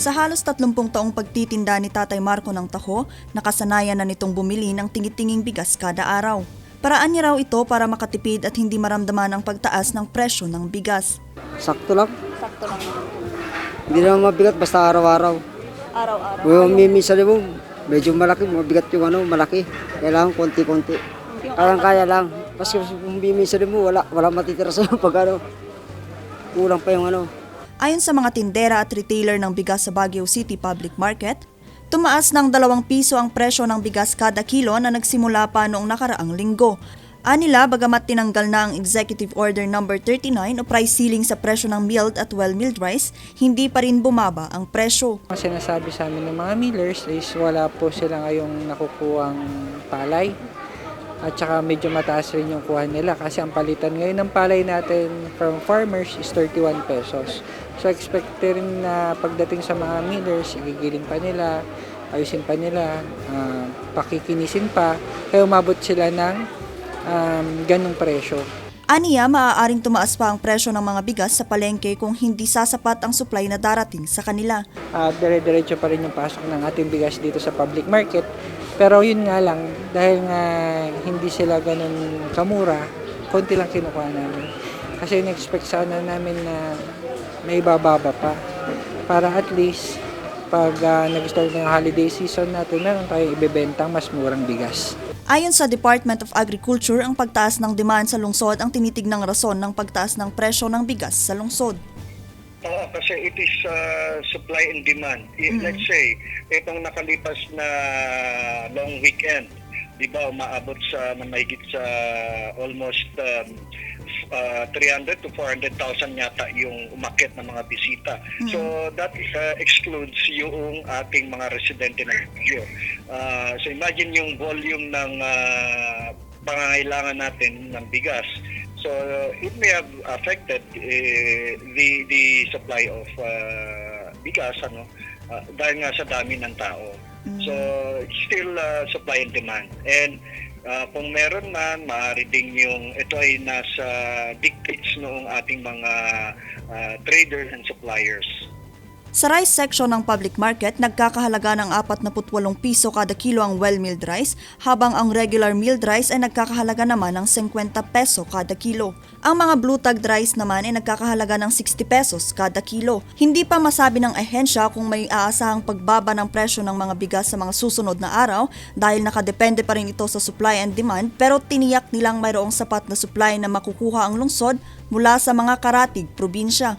Sa halos 30 taong pagtitinda ni Tatay Marco ng taho, nakasanayan na nitong bumili ng tingitinging bigas kada araw. Paraan niya raw ito para makatipid at hindi maramdaman ang pagtaas ng presyo ng bigas. Sakto lang. Sakto lang. Hindi naman mabigat basta araw-araw. Araw-araw. Kung minsan mo, medyo malaki, mabigat yung ano, malaki. Kailangan konti-konti. Kayang-kaya lang. Kasi kung minsan mo, wala, wala matitira sa'yo pag ano, kulang pa yung ano. Ayon sa mga tindera at retailer ng bigas sa Baguio City Public Market, tumaas ng 2 piso ang presyo ng bigas kada kilo na nagsimula pa noong nakaraang linggo. Anila, bagamat tinanggal na ang Executive Order No. 39 o price ceiling sa presyo ng milled at well-milled rice, hindi pa rin bumaba ang presyo. Ang sinasabi sa amin ng mga millers is wala po sila ngayong nakukuhang palay. At saka medyo mataas rin yung kuha nila kasi ang palitan ngayon ng palay natin from farmers is 31 pesos. So expect rin na pagdating sa mga millers, igigiling pa nila, ayusin pa nila, ah, pakikinisin pa, kaya umabot sila ng um, ganong presyo. Aniya, maaaring tumaas pa ang presyo ng mga bigas sa palengke kung hindi sasapat ang supply na darating sa kanila. at dire-diretso pa rin yung pasok ng ating bigas dito sa public market. Pero yun nga lang, dahil nga hindi sila ganun kamura, konti lang kinukuha namin. Kasi in-expect sana namin na may bababa pa. Para at least, pag ah, nag-start ng holiday season natin, meron tayong ibebentang mas murang bigas. Ayon sa Department of Agriculture, ang pagtaas ng demand sa lungsod ang tinitignang rason ng pagtaas ng presyo ng bigas sa lungsod. Oo, kasi it is uh, supply and demand. I- Let's say, itong nakalipas na long weekend, di ba, umaabot sa mahigit sa almost um, uh, 300 to 400,000 yata yung umakit ng mga bisita. So that uh, excludes yung ating mga residente ng Baguio. Uh, so imagine yung volume ng uh, pangangailangan natin ng bigas. So it may have affected eh, the the supply of uh, bigas ano uh, dahil nga sa dami ng tao. So still uh, supply and demand. And uh, kung meron man maaari ding yung ito ay nasa dictates noong ating mga uh, traders and suppliers. Sa rice section ng public market, nagkakahalaga ng 48 piso kada kilo ang well-milled rice, habang ang regular milled rice ay nagkakahalaga naman ng 50 peso kada kilo. Ang mga blue tagged rice naman ay nagkakahalaga ng 60 pesos kada kilo. Hindi pa masabi ng ahensya kung may aasahang pagbaba ng presyo ng mga bigas sa mga susunod na araw dahil nakadepende pa rin ito sa supply and demand pero tiniyak nilang mayroong sapat na supply na makukuha ang lungsod mula sa mga karatig probinsya.